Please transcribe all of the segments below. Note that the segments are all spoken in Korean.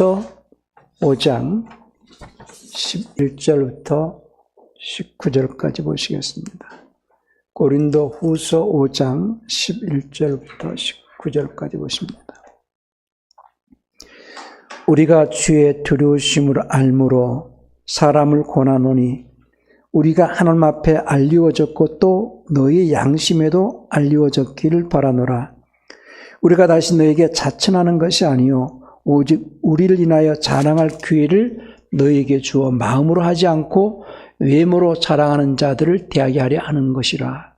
후서 5장 11절부터 19절까지 보시겠습니다. 고린도 후서 5장 11절부터 19절까지 보십니다. 우리가 주의 두려우심을 알므로 사람을 권하노니 우리가 하나님 앞에 알리워졌고 또 너희 양심에도 알리워졌기를 바라노라. 우리가 다시 너에게 자천하는 것이 아니요 오직 우리를 인하여 자랑할 기회를 너에게 주어 마음으로 하지 않고 외모로 자랑하는 자들을 대하게 하려 하는 것이라.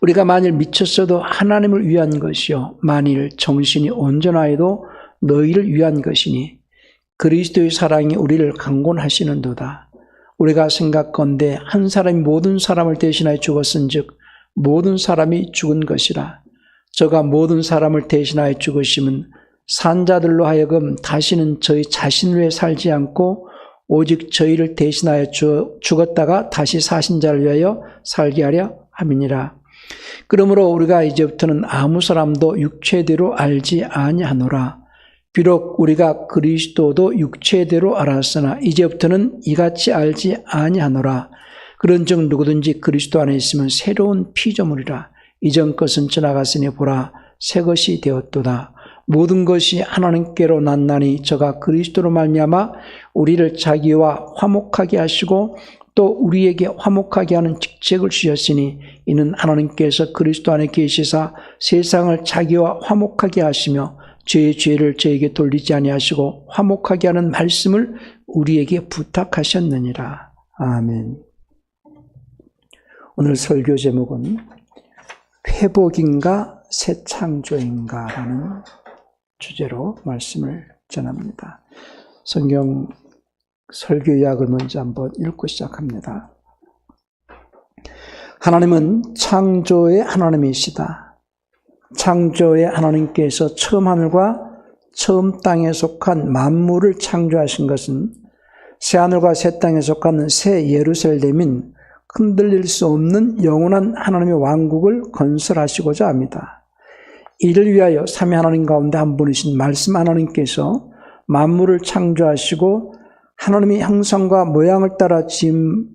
우리가 만일 미쳤어도 하나님을 위한 것이요 만일 정신이 온전하여도 너희를 위한 것이니 그리스도의 사랑이 우리를 강권하시는도다. 우리가 생각건대 한 사람이 모든 사람을 대신하여 죽었은즉 모든 사람이 죽은 것이라. 저가 모든 사람을 대신하여 죽으심은 산자들로 하여금 다시는 저희 자신을 위해 살지 않고 오직 저희를 대신하여 죽었다가 다시 사신 자를 위하여 살게 하려 함이니라. 그러므로 우리가 이제부터는 아무 사람도 육체대로 알지 아니하노라. 비록 우리가 그리스도도 육체대로 알았으나 이제부터는 이같이 알지 아니하노라. 그런즉 누구든지 그리스도 안에 있으면 새로운 피조물이라. 이전 것은 지나갔으니 보라 새 것이 되었도다. 모든 것이 하나님께로 났나니 저가 그리스도로 말미암아 우리를 자기와 화목하게 하시고 또 우리에게 화목하게 하는 직책을 주셨으니 이는 하나님께서 그리스도 안에 계시사 세상을 자기와 화목하게 하시며 죄의 죄를 저에게 돌리지 아니하시고 화목하게 하는 말씀을 우리에게 부탁하셨느니라. 아멘. 오늘 설교 제목은 회복인가 새 창조인가라는 주제로 말씀을 전합니다. 성경 설교 요약을 먼저 한번 읽고 시작합니다. 하나님은 창조의 하나님이시다. 창조의 하나님께서 처음 하늘과 처음 땅에 속한 만물을 창조하신 것은 새 하늘과 새 땅에 속한 새 예루살렘인 흔들릴 수 없는 영원한 하나님의 왕국을 건설하시고자 합니다. 이를 위하여 삼위 하나님 가운데 한 분이신 말씀 하나님께서 만물을 창조하시고 하나님의 형상과 모양을 따라 지음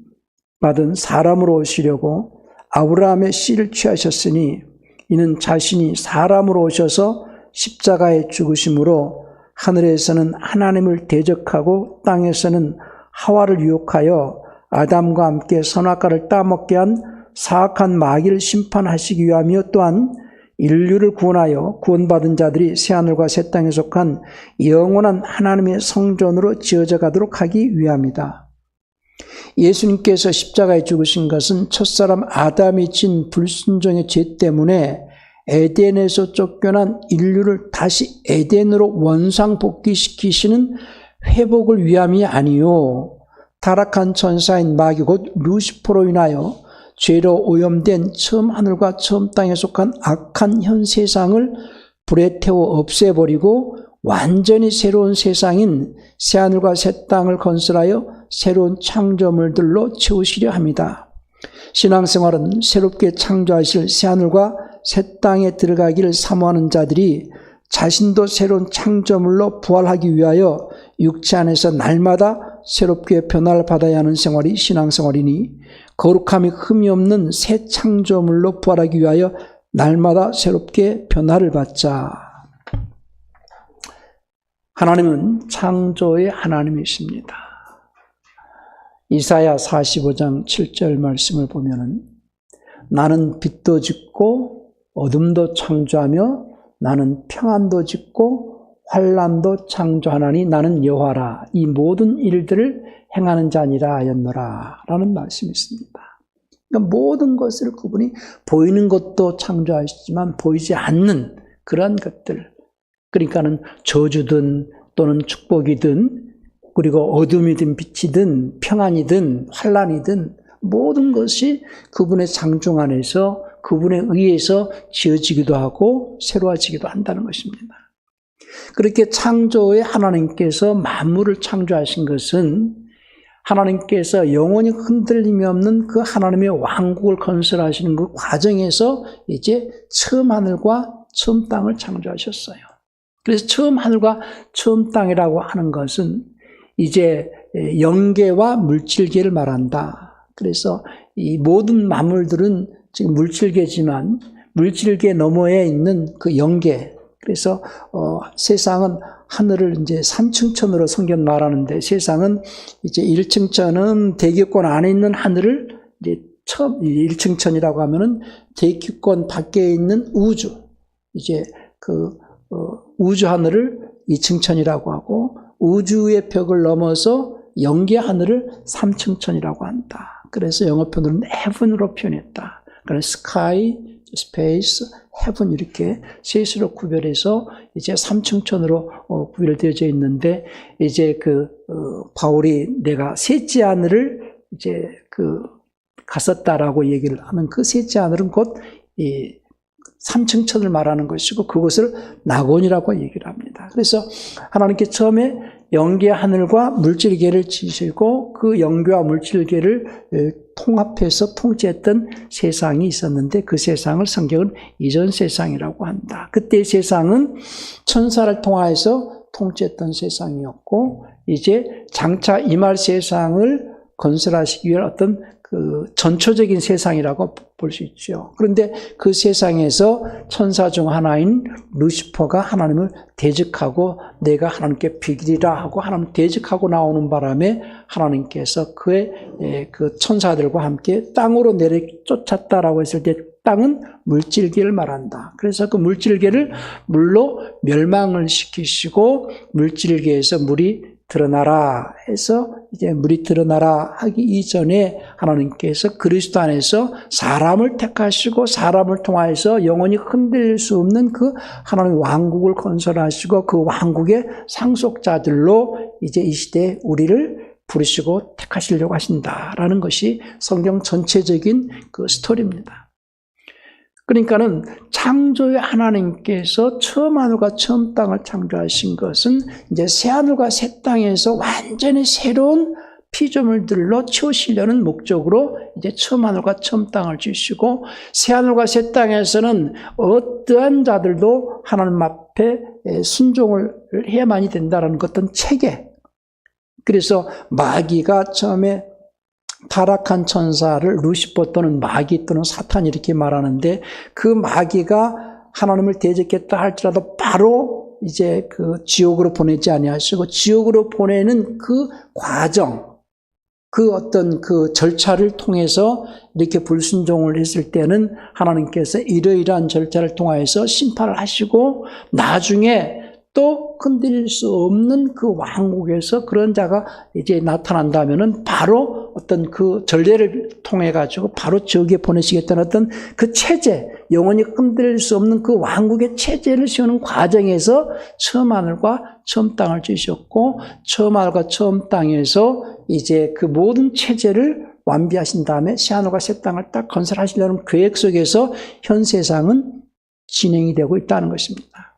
받은 사람으로 오시려고 아브라함의 씨를 취하셨으니 이는 자신이 사람으로 오셔서 십자가에 죽으심으로 하늘에서는 하나님을 대적하고 땅에서는 하와를 유혹하여 아담과 함께 선악과를 따먹게 한 사악한 마귀를 심판하시기 위함이요 또한 인류를 구원하여 구원받은 자들이 새하늘과 새 땅에 속한 영원한 하나님의 성전으로 지어져 가도록 하기 위함이다. 예수님께서 십자가에 죽으신 것은 첫사람 아담이 진 불순종의 죄 때문에 에덴에서 쫓겨난 인류를 다시 에덴으로 원상복귀시키시는 회복을 위함이 아니요 타락한 천사인 마귀 곧 루시퍼로 인하여 죄로 오염된 처음 하늘과 처음 땅에 속한 악한 현 세상을 불에 태워 없애버리고 완전히 새로운 세상인 새하늘과 새 땅을 건설하여 새로운 창조물들로 채우시려 합니다. 신앙생활은 새롭게 창조하실 새하늘과 새 땅에 들어가기를 사모하는 자들이 자신도 새로운 창조물로 부활하기 위하여 육체 안에서 날마다 새롭게 변화를 받아야 하는 생활이 신앙생활이니 거룩함이 흠이 없는 새 창조물로 부활하기 위하여 날마다 새롭게 변화를 받자. 하나님은 창조의 하나님이십니다. 이사야 45장 7절 말씀을 보면은 나는 빛도 짓고 어둠도 창조하며 나는 평안도 짓고 환란도 창조하나니 나는 여호와라 이 모든 일들을 행하는 자니라 하였노라 라는 말씀이 있습니다. 그러니까 모든 것을 그분이 보이는 것도 창조하시지만 보이지 않는 그런 것들 그러니까는 저주든 또는 축복이든 그리고 어둠이든 빛이든 평안이든 환란이든 모든 것이 그분의 장중 안에서 그분에 의해서 지어지기도 하고 새로워지기도 한다는 것입니다. 그렇게 창조의 하나님께서 만물을 창조하신 것은 하나님께서 영원히 흔들림이 없는 그 하나님의 왕국을 건설하시는 그 과정에서 이제 처음 하늘과 처음 땅을 창조하셨어요. 그래서 처음 하늘과 처음 땅이라고 하는 것은 이제 영계와 물질계를 말한다. 그래서 이 모든 만물들은 지금 물질계지만 물질계 너머에 있는 그 영계. 그래서 어, 세상은 하늘을 이제 3층천으로 성경 말하는데 세상은 이제 1층천은 대기권 안에 있는 하늘을 이제 처음 1층천이라고 하면은 대기권 밖에 있는 우주. 이제 그 어, 우주 하늘을 2층천이라고 하고 우주의 벽을 넘어서 영계 하늘을 3층천이라고 한다. 그래서 영어 표현으로는 heaven으로 표현했다. 그래서 sky, space, heaven 이렇게 셋으로 구별해서 이제 3층천으로 어, 구별되어져 있는데 이제 그 어, 바울이 내가 셋째 하늘을 이제 그 갔었다라고 얘기를 하는 그 셋째 하늘은 곧이 삼층천을 말하는 것이고 그것을 낙원이라고 얘기를 합니다. 그래서 하나님께 처음에 영계 하늘과 물질계를 지시고 그 영계와 물질계를 통합해서 통치했던 세상이 있었는데 그 세상을 성경은 이전 세상이라고 한다. 그때 세상은 천사를 통하여서 통치했던 세상이었고 이제 장차 임할 세상을 건설하시기 위한 어떤 그 전초적인 세상이라고 볼 수 있죠. 그런데 그 세상에서 천사 중 하나인 루시퍼가 하나님을 대적하고 내가 하나님께 비기리라 하고 하나님 대적하고 나오는 바람에 하나님께서 그의 그 천사들과 함께 땅으로 내려 쫓았다라고 했을 때 땅은 물질계를 말한다. 그래서 그 물질계를 물로 멸망을 시키시고 물질계에서 물이 드러나라 해서 이제 물이 드러나라 하기 이전에 하나님께서 그리스도 안에서 사람을 택하시고 사람을 통하여서 영원히 흔들릴 수 없는 그 하나님의 왕국을 건설하시고 그 왕국의 상속자들로 이제 이 시대에 우리를 부르시고 택하시려고 하신다라는 것이 성경 전체적인 그 스토리입니다. 그러니까는 창조의 하나님께서 처음 하늘과 처음 땅을 창조하신 것은 이제 새 하늘과 새 땅에서 완전히 새로운 피조물들로 채우시려는 목적으로 이제 처음 하늘과 처음 땅을 주시고 새 하늘과 새 땅에서는 어떠한 자들도 하나님 앞에 순종을 해야만이 된다라는 어떤 체계. 그래서 마귀가 처음에 타락한 천사를 루시퍼 또는 마귀 또는 사탄 이렇게 말하는데 그 마귀가 하나님을 대적했다 할지라도 바로 이제 그 지옥으로 보내지 아니하시고 지옥으로 보내는 그 과정 그 어떤 그 절차를 통해서 이렇게 불순종을 했을 때는 하나님께서 이러이러한 절차를 통하여서 심판을 하시고 나중에 또 흔들릴 수 없는 그 왕국에서 그런 자가 이제 나타난다면은 바로 어떤 그 전례를 통해 가지고 바로 저기에 보내시겠다는 어떤 그 체제, 영원히 흔들릴 수 없는 그 왕국의 체제를 세우는 과정에서 처음 하늘과 처음 땅을 주셨고 처음 하늘과 처음 땅에서 이제 그 모든 체제를 완비하신 다음에 새 하늘과 새 땅을 딱 건설하시려는 계획 속에서 현 세상은 진행이 되고 있다는 것입니다.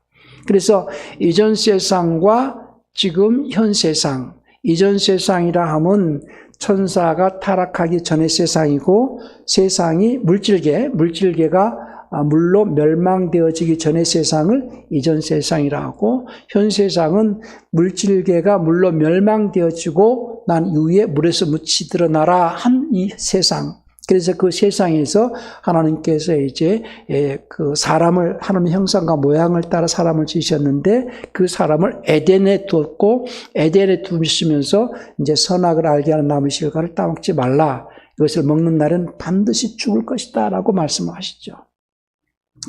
그래서 이전 세상과 지금 현 세상, 이전 세상이라 하면 천사가 타락하기 전의 세상이고 세상이 물질계, 물질계가 물로 멸망되어지기 전의 세상을 이전 세상이라 하고 현 세상은 물질계가 물로 멸망되어지고 난 이후에 물에서 묻히 드러나라 한 이 세상 그래서 그 세상에서 하나님께서 이제 예, 그 사람을 하나님 형상과 모양을 따라 사람을 지으셨는데 그 사람을 에덴에 두었고 에덴에 두시면서 이제 선악을 알게 하는 나무 실과를 따먹지 말라. 이것을 먹는 날은 반드시 죽을 것이다라고 말씀하시죠.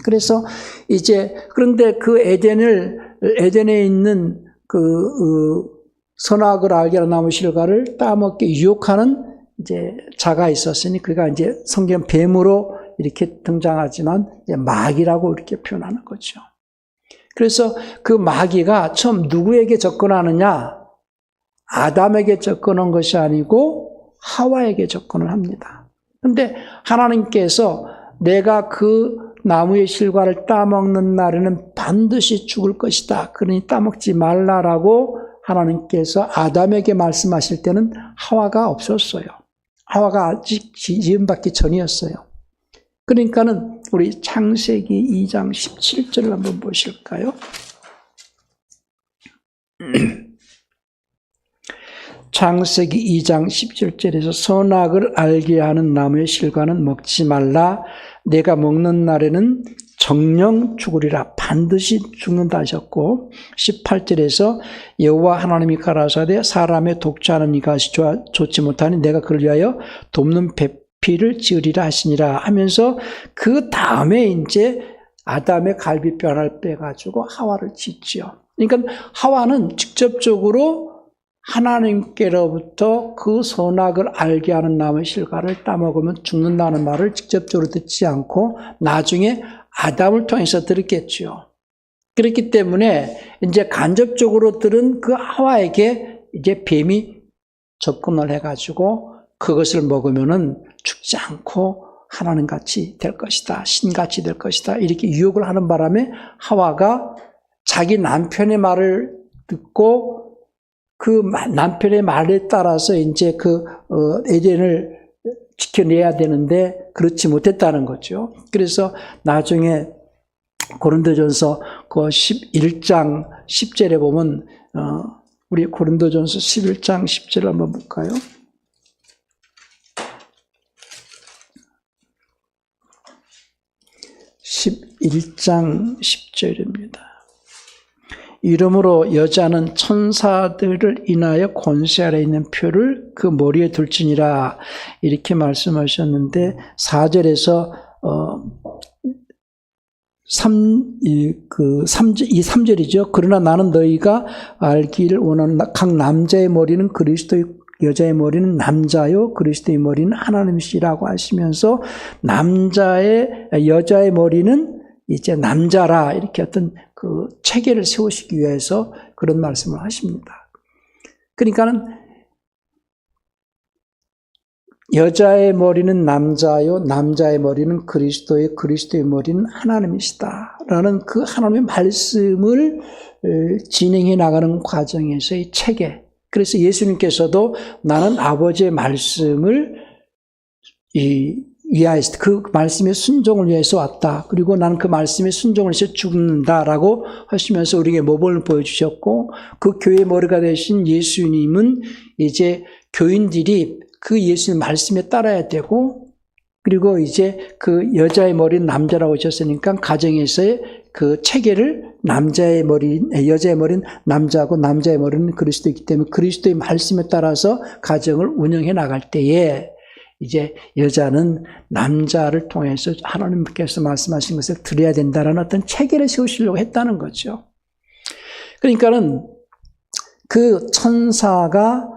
그래서 이제 그런데 그 에덴을 에덴에 있는 그 어, 선악을 알게 하는 나무 실과를 따먹게 유혹하는 이제 자가 있었으니 그가 이제 성경 뱀으로 이렇게 등장하지만 마귀라고 이렇게 표현하는 거죠. 그래서 그 마귀가 처음 누구에게 접근하느냐? 아담에게 접근한 것이 아니고 하와에게 접근을 합니다. 근데 하나님께서 내가 그 나무의 실과를 따먹는 날에는 반드시 죽을 것이다. 그러니 따먹지 말라라고 하나님께서 아담에게 말씀하실 때는 하와가 없었어요. 하와가 아직 지음받기 전이었어요. 그러니까는 우리 창세기 2장 17절을 한번 보실까요? 창세기 2장 17절에서 선악을 알게 하는 나무의 실과는 먹지 말라. 내가 먹는 날에는 정령 죽으리라. 반드시 죽는다 하셨고 18절에서 여호와 하나님이 가라사대 사람의 이것이 좋아, 좋지 못하니 내가 그를 위하여 돕는 배필을 지으리라 하시니라 하면서 그 다음에 이제 아담의 갈비뼈를 빼가지고 하와를 짓지요. 그러니까 하와는 직접적으로 하나님께로부터 그 선악을 알게 하는 나무의 실과를 따먹으면 죽는다는 말을 직접적으로 듣지 않고 나중에 아담을 통해서 들었겠죠. 그렇기 때문에 이제 간접적으로 들은 그 하와에게 이제 뱀이 접근을 해가지고 그것을 먹으면은 죽지 않고 하나님 같이 될 것이다. 신같이 될 것이다. 이렇게 유혹을 하는 바람에 하와가 자기 남편의 말을 듣고 그 남편의 말에 따라서 이제 그 어, 에덴을 지켜내야 되는데 그렇지 못했다는 거죠. 그래서 나중에 고린도전서 그 11장 10절에 보면 어, 우리 고린도전서 11장 10절 한번 볼까요? (11장 10절입니다) 이러므로 여자는 천사들을 인하여 권세 아래 있는 표를 그 머리에 둘지니라 이렇게 말씀하셨는데 4절에서 어 3, 이, 그, 3, 이 3절이죠. 그러나 나는 너희가 알기를 원하는 각 남자의 머리는 그리스도의 여자의 머리는 남자요, 그리스도의 머리는 하나님이시라고 하시면서 남자의, 여자의 머리는 이제 남자라 이렇게 어떤 그 체계를 세우시기 위해서 그런 말씀을 하십니다. 그러니까는 여자의 머리는 남자요, 남자의 머리는 그리스도의 그리스도의 머리는 하나님이시다 라는 그 하나님의 말씀을 진행해 나가는 과정에서의 체계. 그래서 예수님께서도 나는 아버지의 말씀을 이 위하여서 그 말씀의 순종을 위해서 왔다. 그리고 나는 그 말씀의 순종을 위해서 죽는다라고 하시면서 우리에게 모범을 보여주셨고 그 교회의 머리가 되신 예수님은 이제 교인들이 그 예수님 말씀에 따라야 되고 그리고 이제 그 여자의 머리는 남자라고 하셨으니까 가정에서의 그 체계를 남자의 머리, 여자의 머리는 남자고 남자의 머리는 그리스도이기 때문에 그리스도의 말씀에 따라서 가정을 운영해 나갈 때에 이제 여자는 남자를 통해서 하나님께서 말씀하신 것을 드려야 된다라는 어떤 체계를 세우시려고 했다는 거죠. 그러니까는 그 천사가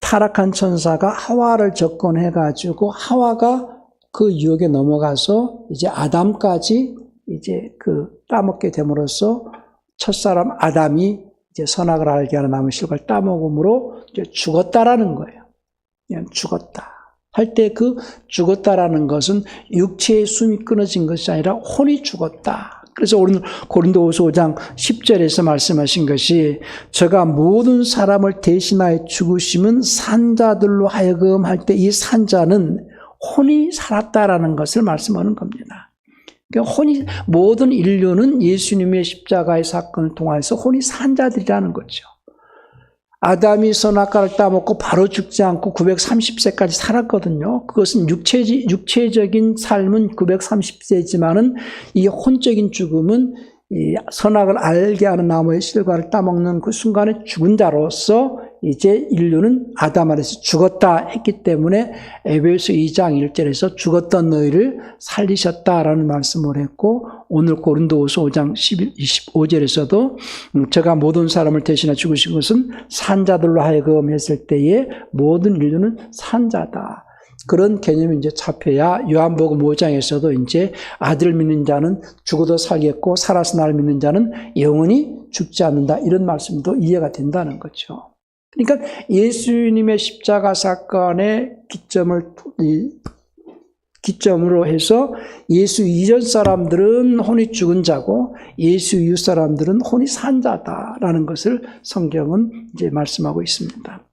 타락한 천사가 하와를 접근해 가지고 하와가 그 유혹에 넘어가서 이제 아담까지 이제 그 따먹게 됨으로써 첫사람 아담이 이제 선악을 알게 하는 나무 실과를 따먹음으로 이제 죽었다라는 거예요. 그냥 죽었다. 할 때 그 죽었다라는 것은 육체의 숨이 끊어진 것이 아니라 혼이 죽었다. 그래서 오늘 고린도후서 5장 10절에서 말씀하신 것이 저가 모든 사람을 대신하여 죽으심은 산자들로 하여금 할 때 이 산자는 혼이 살았다라는 것을 말씀하는 겁니다. 그러니까 혼이 모든 인류는 예수님의 십자가의 사건을 통해서 혼이 산 자들이라는 거죠. 아담이 선악과를 따먹고 바로 죽지 않고 930세까지 살았거든요. 그것은 육체, 육체적인 삶은 930세지만은 이 혼적인 죽음은 이 선악을 알게 하는 나무의 실과를 따먹는 그 순간에 죽은 자로서 이제 인류는 아담 안에서 죽었다 했기 때문에 에베소 2장 1절에서 죽었던 너희를 살리셨다라는 말씀을 했고 오늘 고린도후서 5장 11, 25절에서도 제가 모든 사람을 대신해 죽으신 것은 산자들로 하여금 했을 때에 모든 인류는 산자다. 그런 개념이 이제 잡혀야 요한복음 5장에서도 이제 아들 믿는 자는 죽어도 살겠고 살아서 나를 믿는 자는 영원히 죽지 않는다. 이런 말씀도 이해가 된다는 거죠. 그러니까 예수님의 십자가 사건의 기점을 기점으로 해서 예수 이전 사람들은 혼이 죽은 자고 예수 이후 사람들은 혼이 산 자다라는 것을 성경은 이제 말씀하고 있습니다.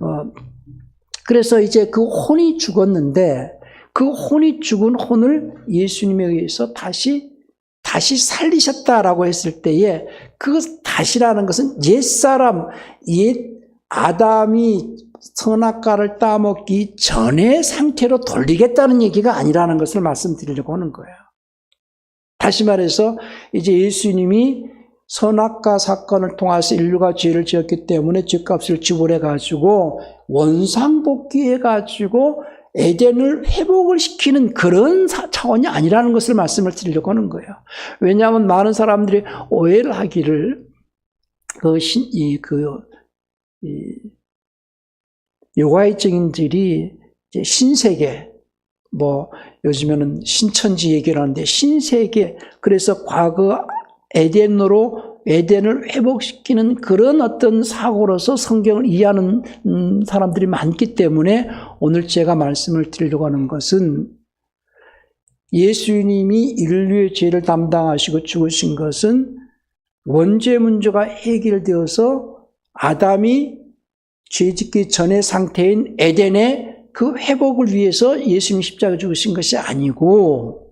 어, 그래서 이제 그 혼이 죽었는데 그 혼이 죽은 혼을 예수님에 의해서 다시 다시 살리셨다라고 했을 때에 그 다시라는 것은 옛 사람, 옛 아담이 선악과를 따먹기 전의 상태로 돌리겠다는 얘기가 아니라는 것을 말씀드리려고 하는 거예요. 다시 말해서 이제 예수님이 선악과 사건을 통해서 인류가 죄를 지었기 때문에 죄값을 지불해 가지고 원상복귀해 가지고 에덴을 회복을 시키는 그런 차원이 아니라는 것을 말씀을 드리려고 하는 거예요. 왜냐하면 많은 사람들이 오해를 하기를 그 신, 이, 그, 이, 요가이적인들이 이제 신세계, 뭐, 요즘에는 신천지 얘기를 하는데, 신세계, 그래서 과거 에덴으로 에덴을 회복시키는 그런 어떤 사고로서 성경을 이해하는 음, 사람들이 많기 때문에 오늘 제가 말씀을 드리려고 하는 것은 예수님이 인류의 죄를 담당하시고 죽으신 것은 원죄 문제가 해결되어서 아담이 죄 짓기 전의 상태인 에덴의 그 회복을 위해서 예수님 십자가 죽으신 것이 아니고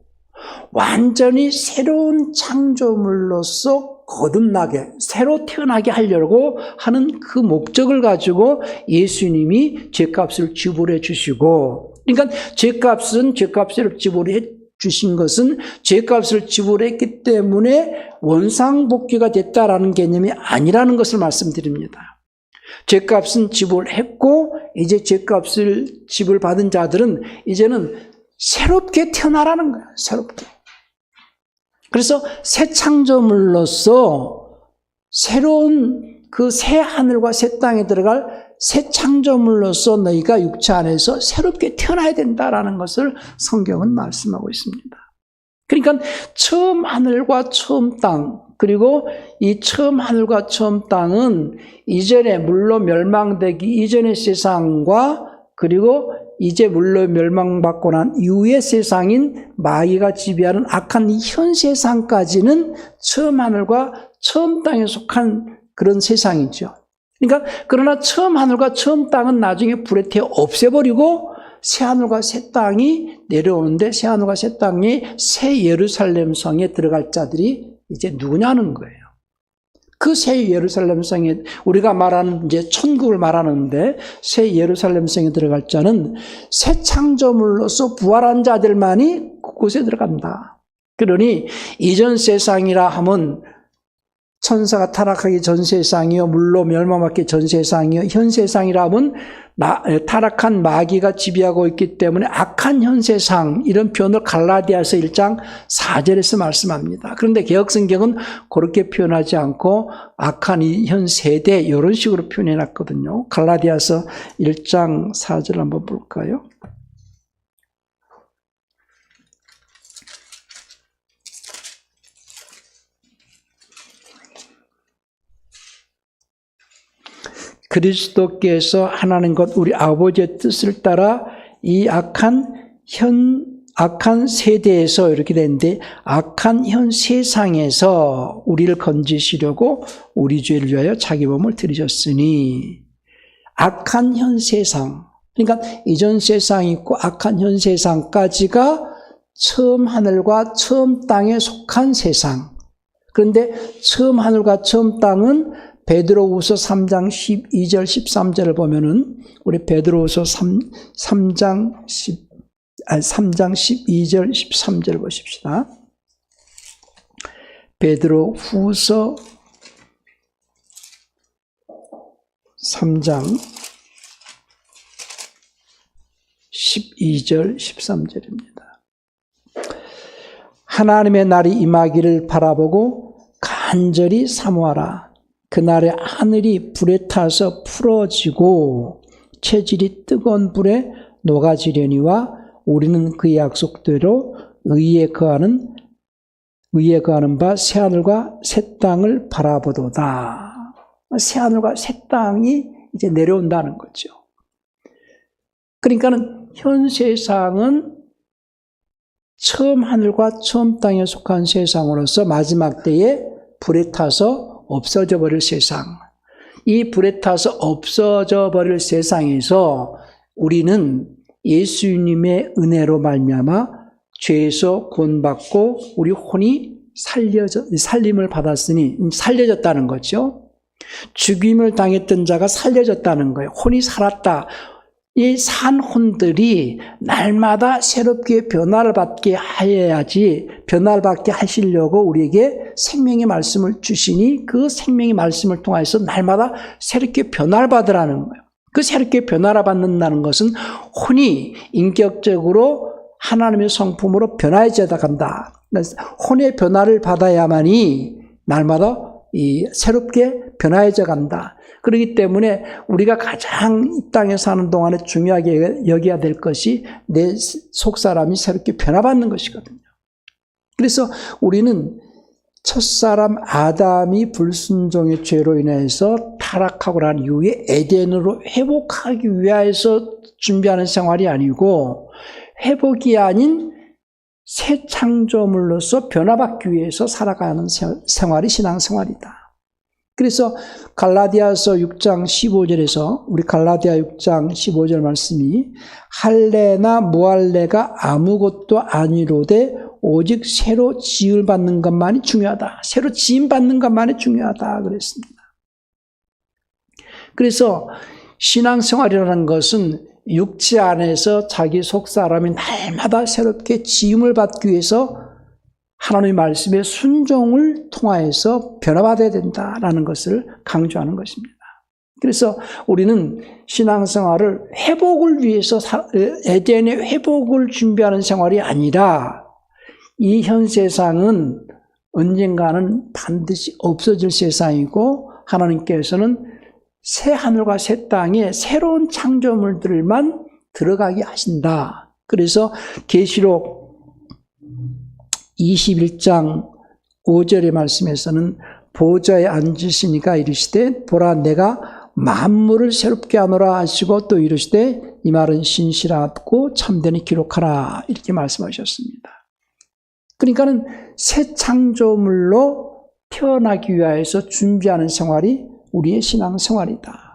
완전히 새로운 창조물로서 거듭나게, 새로 태어나게 하려고 하는 그 목적을 가지고 예수님이 죄값을 지불해 주시고, 그러니까 죄값은 죄값을 지불해 주신 것은 죄값을 지불했기 때문에 원상복귀가 됐다라는 개념이 아니라는 것을 말씀드립니다. 죄값은 지불했고, 이제 죄값을 지불받은 자들은 이제는 새롭게 태어나라는 거예요. 새롭게. 그래서 새 창조물로서 새로운 그 새 하늘과 새 땅에 들어갈 새 창조물로서 너희가 육체 안에서 새롭게 태어나야 된다라는 것을 성경은 말씀하고 있습니다. 그러니까 처음 하늘과 처음 땅 그리고 이 처음 하늘과 처음 땅은 이전에 물로 멸망되기 이전의 세상과 그리고 이제 물로 멸망받고 난 이후의 세상인 마귀가 지배하는 악한 이현 세상까지는 처음 하늘과 처음 땅에 속한 그런 세상이죠. 그러니까 그러나 처음 하늘과 처음 땅은 나중에 불에 태워 없애버리고 새 하늘과 새 땅이 내려오는데 새 하늘과 새 땅이 새 예루살렘 성에 들어갈 자들이 이제 누구냐는 거예요. 그 새 예루살렘 성에 우리가 말하는 이제 천국을 말하는데 새 예루살렘 성에 들어갈 자는 새 창조물로서 부활한 자들만이 그곳에 들어간다. 그러니 이전 세상이라 하면 천사가 타락하기 전 세상이요 물로 멸망받기 전 세상이요 현 세상이라면 마, 타락한 마귀가 지배하고 있기 때문에 악한 현 세상 이런 표현을 갈라디아서 1장 4절에서 말씀합니다. 그런데 개혁 성경은 그렇게 표현하지 않고 악한 이 현 세대 이런 식으로 표현해 놨거든요. 갈라디아서 1장 4절 한번 볼까요? 그리스도께서 하나님 것 우리 아버지의 뜻을 따라 이 악한 현 악한 세대에서 이렇게 되는데 악한 현 세상에서 우리를 건지시려고 우리 죄를 위하여 자기 몸을 들이셨으니 악한 현 세상 그러니까 이전 세상이 있고 악한 현 세상까지가 처음 하늘과 처음 땅에 속한 세상. 그런데 처음 하늘과 처음 땅은 베드로후서 3장 12절 13절을 보면은 우리 베드로후서 3, 3장 10 아니 3장 12절 13절 보십시다. 베드로후서 3장 12절 13절입니다. 하나님의 날이 임하기를 바라보고 간절히 사모하라. 그날에 하늘이 불에 타서 풀어지고 체질이 뜨거운 불에 녹아지려니와 우리는 그 약속대로 의에 거하는 의에 거하는 바 새하늘과 새 땅을 바라보도다. 새하늘과 새 땅이 이제 내려온다는 거죠. 그러니까는 현 세상은 처음 하늘과 처음 땅에 속한 세상으로서 마지막 때에 불에 타서 없어져 버릴 세상. 이 불에 타서 없어져 버릴 세상에서 우리는 예수님의 은혜로 말미암아 죄에서 구원받고 우리 혼이 살려져, 살림을 받았으니 살려졌다는 거죠. 죽임을 당했던 자가 살려졌다는 거예요. 혼이 살았다. 이 산 혼들이 날마다 새롭게 변화를 받게 하여야지 변화를 받게 하시려고 우리에게 생명의 말씀을 주시니 그 생명의 말씀을 통해서 날마다 새롭게 변화를 받으라는 거예요. 그 새롭게 변화를 받는다는 것은 혼이 인격적으로 하나님의 성품으로 변화해져다 간다. 혼의 변화를 받아야만이 날마다 이 새롭게 변화해져 간다. 그렇기 때문에 우리가 가장 이 땅에 사는 동안에 중요하게 여겨야 될 것이 내 속 사람이 새롭게 변화받는 것이거든요. 그래서 우리는 첫사람 아담이 불순종의 죄로 인해서 타락하고 난 이후에 에덴으로 회복하기 위해서 준비하는 생활이 아니고 회복이 아닌 새 창조물로서 변화받기 위해서 살아가는 생활이 신앙생활이다. 그래서 갈라디아서 6장 15절에서 우리 갈라디아 6장 15절 말씀이 할례나 무할례가 아무것도 아니로되 오직 새로 지을 받는 것만이 중요하다. 새로 지임 받는 것만이 중요하다 그랬습니다. 그래서 신앙생활이라는 것은 육체 안에서 자기 속 사람이 날마다 새롭게 지음을 받기 위해서 하나님의 말씀에 순종을 통하여서 변화받아야 된다라는 것을 강조하는 것입니다. 그래서 우리는 신앙생활을 회복을 위해서 에덴의 회복을 준비하는 생활이 아니라 이 현 세상은 언젠가는 반드시 없어질 세상이고 하나님께서는 새 하늘과 새 땅에 새로운 창조물들만 들어가게 하신다. 그래서 계시록 21장 5절의 말씀에서는 보좌에 앉으시니까 이르시되 보라 내가 만물을 새롭게 하노라 하시고 또 이르시되 이 말은 신실하고 참되니 기록하라 이렇게 말씀하셨습니다. 그러니까는 새 창조물로 태어나기 위하여서 준비하는 생활이 우리의 신앙 생활이다.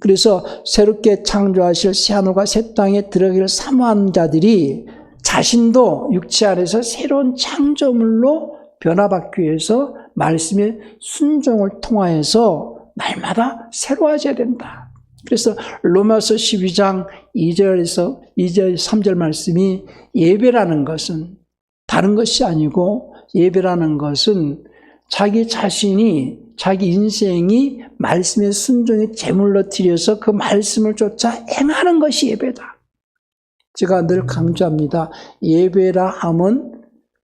그래서 새롭게 창조하실 새 하늘과 새 땅에 들어가기를 사모하는 자들이 자신도 육체 안에서 새로운 창조물로 변화받기 위해서 말씀의 순종을 통하여서 날마다 새로워져야 된다. 그래서 로마서 12장 2절에서 2절 3절 말씀이 예배라는 것은 다른 것이 아니고 예배라는 것은 자기 자신이 자기 인생이 말씀의 순종의 제물로 드려서 그 말씀을 쫓아 행하는 것이 예배다. 제가 늘 강조합니다. 예배라 함은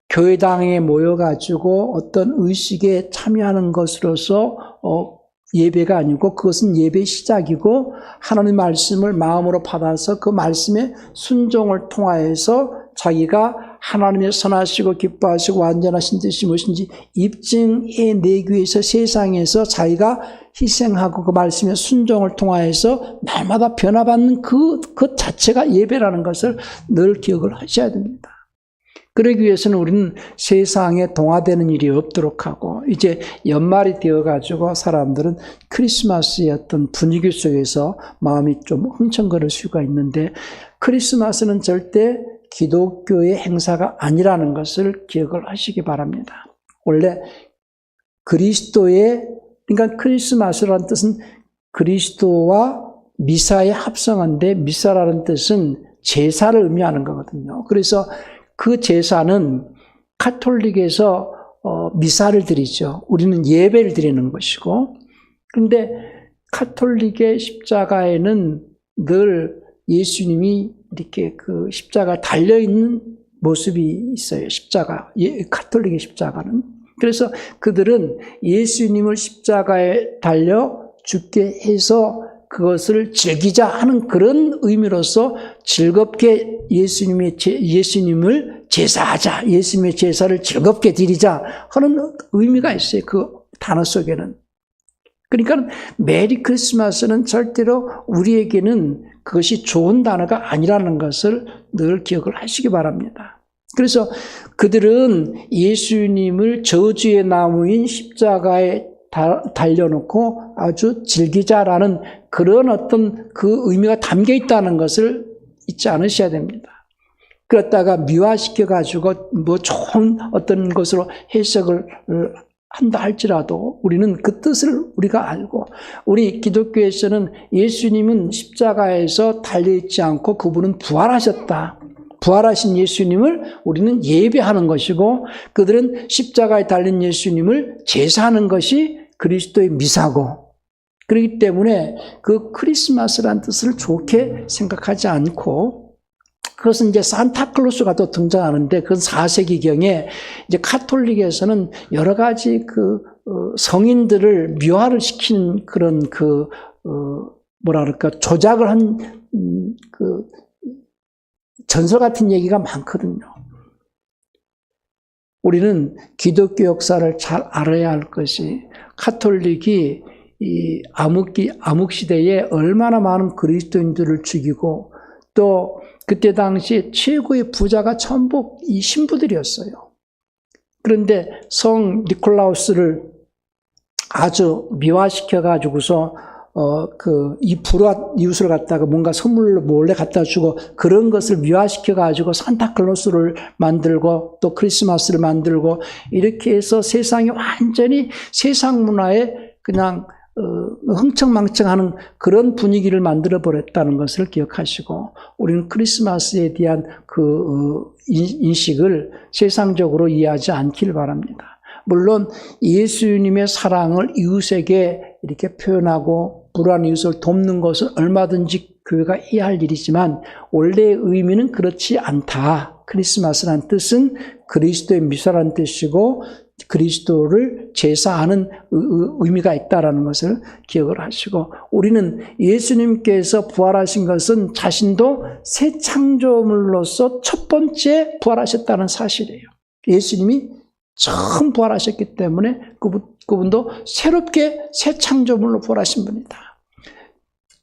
교회당에 모여가지고 어떤 의식에 참여하는 것으로서 어, 예배가 아니고 그것은 예배 시작이고 하나님 말씀을 마음으로 받아서 그 말씀의 순종을 통하여서 자기가 하나님의 선하시고 기뻐하시고 완전하신 뜻이 무엇인지 입증해 내기 위해서 세상에서 자기가 희생하고 그 말씀의 순종을 통하여서 날마다 변화받는 그, 그 자체가 예배라는 것을 늘 기억을 하셔야 됩니다. 그러기 위해서는 우리는 세상에 동화되는 일이 없도록 하고 이제 연말이 되어가지고 사람들은 크리스마스의 어떤 분위기 속에서 마음이 좀 흥청거릴 수가 있는데 크리스마스는 절대 기독교의 행사가 아니라는 것을 기억을 하시기 바랍니다. 원래 그리스도의 그러니까 크리스마스라는 뜻은 그리스도와 미사의 합성한데 미사라는 뜻은 제사를 의미하는 거거든요. 그래서 그 제사는 카톨릭에서 어, 미사를 드리죠. 우리는 예배를 드리는 것이고, 그런데 카톨릭의 십자가에는 늘 예수님이 이렇게 그 십자가 달려 있는 모습이 있어요. 십자가 예, 카톨릭의 십자가는 그래서 그들은 예수님을 십자가에 달려 죽게 해서 그것을 즐기자 하는 그런 의미로서 즐겁게 예수님의 제, 예수님을 제사하자 예수님의 제사를 즐겁게 드리자 하는 의미가 있어요. 그 단어 속에는 그러니까 메리 크리스마스는 절대로 우리에게는 그것이 좋은 단어가 아니라는 것을 늘 기억을 하시기 바랍니다. 그래서 그들은 예수님을 저주의 나무인 십자가에 달려놓고 아주 즐기자라는 그런 어떤 그 의미가 담겨 있다는 것을 잊지 않으셔야 됩니다. 그렇다가 미화시켜 가지고 뭐 좋은 어떤 것으로 해석을 어, 한다 할지라도 우리는 그 뜻을 우리가 알고 우리 기독교에서는 예수님은 십자가에서 달려있지 않고 그분은 부활하셨다. 부활하신 예수님을 우리는 예배하는 것이고 그들은 십자가에 달린 예수님을 제사하는 것이 그리스도의 미사고. 그렇기 때문에 그 크리스마스란 뜻을 좋게 생각하지 않고 그것은 이제 산타클로스가 또 등장하는데 그건 4세기경에 이제 카톨릭에서는 여러 가지 그 어, 성인들을 묘화를 시키는 그런 그 어, 그럴까? 조작을 한 음, 그 전설 같은 얘기가 많거든요. 우리는 기독교 역사를 잘 알아야 할 것이 카톨릭이 이 암흑기 암흑 시대에 얼마나 많은 그리스도인들을 죽이고 또 그때 당시 최고의 부자가 전부 이 신부들이었어요. 그런데 성 니콜라우스를 아주 미화시켜 가지고서 어 그 이 불화 이웃을 갖다가 뭔가 선물로 몰래 갖다 주고 그런 것을 미화시켜 가지고 산타클로스를 만들고 또 크리스마스를 만들고 이렇게 해서 세상이 완전히 세상 문화에 그냥 어, 흥청망청하는 그런 분위기를 만들어 버렸다는 것을 기억하시고 우리는 크리스마스에 대한 그 어, 인- 인식을 세상적으로 이해하지 않길 바랍니다. 물론 예수님의 사랑을 이웃에게 이렇게 표현하고 불안한 이웃을 돕는 것은 얼마든지 교회가 이해할 일이지만 원래의 의미는 그렇지 않다. 크리스마스란 뜻은 그리스도의 미사란 뜻이고 그리스도를 제사하는 의미가 있다라는 것을 기억을 하시고 우리는 예수님께서 부활하신 것은 자신도 새 창조물로서 첫 번째 부활하셨다는 사실이에요. 예수님이 처음 부활하셨기 때문에 그분, 그분 도 새롭게 새 창조물로 부활하신 분이다.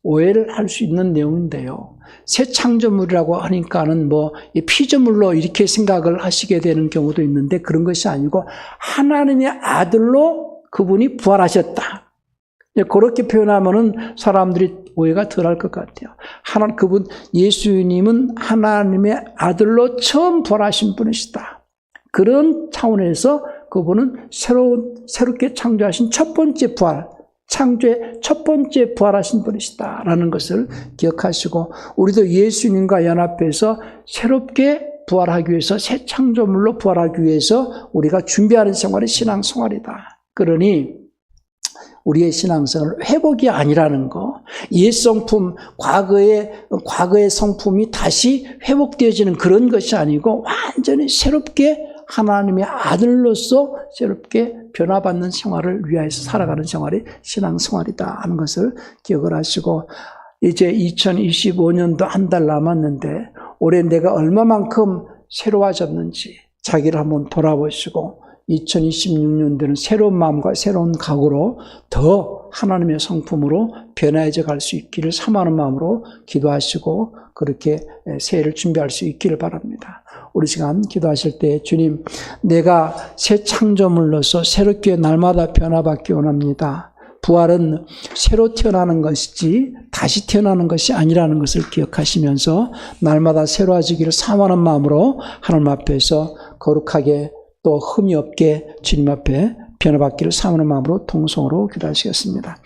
오해를 할 수 있는 내용인데요. 새 창조물이라고 하니까는 뭐이 피조물로 이렇게 생각을 하시게 되는 경우도 있는데 그런 것이 아니고 하나님의 아들로 그분이 부활하셨다. 그렇게 표현하면은 사람들이 오해가 덜할 것 같아요. 하나 그분 예수님은 하나님의 아들로 처음 부활하신 분이시다. 그런 차원에서 그분은 새로운 새롭게 창조하신 첫 번째 부활, 창조의 첫 번째 부활하신 분이시다라는 것을 기억하시고 우리도 예수님과 연합해서 새롭게 부활하기 위해서 새 창조물로 부활하기 위해서 우리가 준비하는 생활이 신앙 생활이다. 그러니 우리의 신앙생활 회복이 아니라는 거, 옛 성품, 과거의 과거의 성품이 다시 회복되어지는 그런 것이 아니고 완전히 새롭게 하나님의 아들로서 새롭게 변화받는 생활을 위하여서 살아가는 생활이 신앙 생활이다 하는 것을 기억을 하시고 이제 2025년도 한 달 남았는데 올해 내가 얼마만큼 새로워졌는지 자기를 한번 돌아보시고 2026년도는 새로운 마음과 새로운 각오로 더 하나님의 성품으로 변화해져 갈 수 있기를 사모하는 마음으로 기도하시고 그렇게 새해를 준비할 수 있기를 바랍니다. 우리 시간 기도하실 때 주님 내가 새 창조물로서 새롭게 날마다 변화받기 원합니다. 부활은 새로 태어나는 것이지 다시 태어나는 것이 아니라는 것을 기억하시면서 날마다 새로워지기를 사모하는 마음으로 하나님 앞에서 거룩하게 또 흠이 없게 주님 앞에 변화받기를 사모하는 마음으로 통성으로 기도하시겠습니다.